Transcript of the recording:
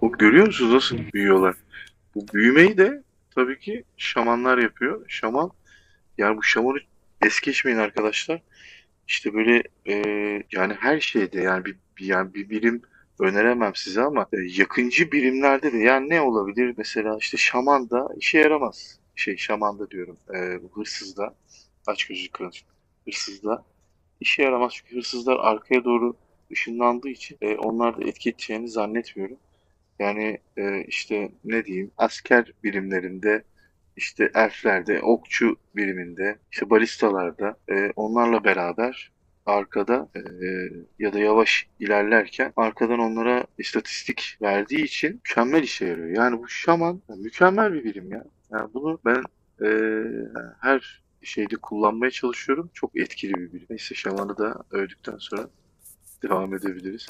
O görüyor musunuz nasıl büyüyorlar? Bu büyümeyi de tabii ki şamanlar yapıyor. Şaman yani bu şamanı es geçmeyin arkadaşlar. İşte böyle e, yani her şeyde yani bir, yani bir birim öneremem size ama e, yakıncı birimlerde de yani ne olabilir? Mesela işte şaman da işe yaramaz. Şey şaman da diyorum. E, bu hırsızda aç gözlü kılıç. Hırsızda işe yaramaz çünkü hırsızlar arkaya doğru ışınlandığı için e, onlar da etki edeceğini zannetmiyorum. Yani e, işte ne diyeyim asker birimlerinde işte elflerde, okçu biriminde, işte balistalarda e, onlarla beraber arkada e, ya da yavaş ilerlerken arkadan onlara istatistik verdiği için mükemmel işe yarıyor. Yani bu şaman mükemmel bir birim ya. Yani bunu ben e, her şeyde kullanmaya çalışıyorum. Çok etkili bir birim. Neyse şamanı da öldükten sonra devam edebiliriz.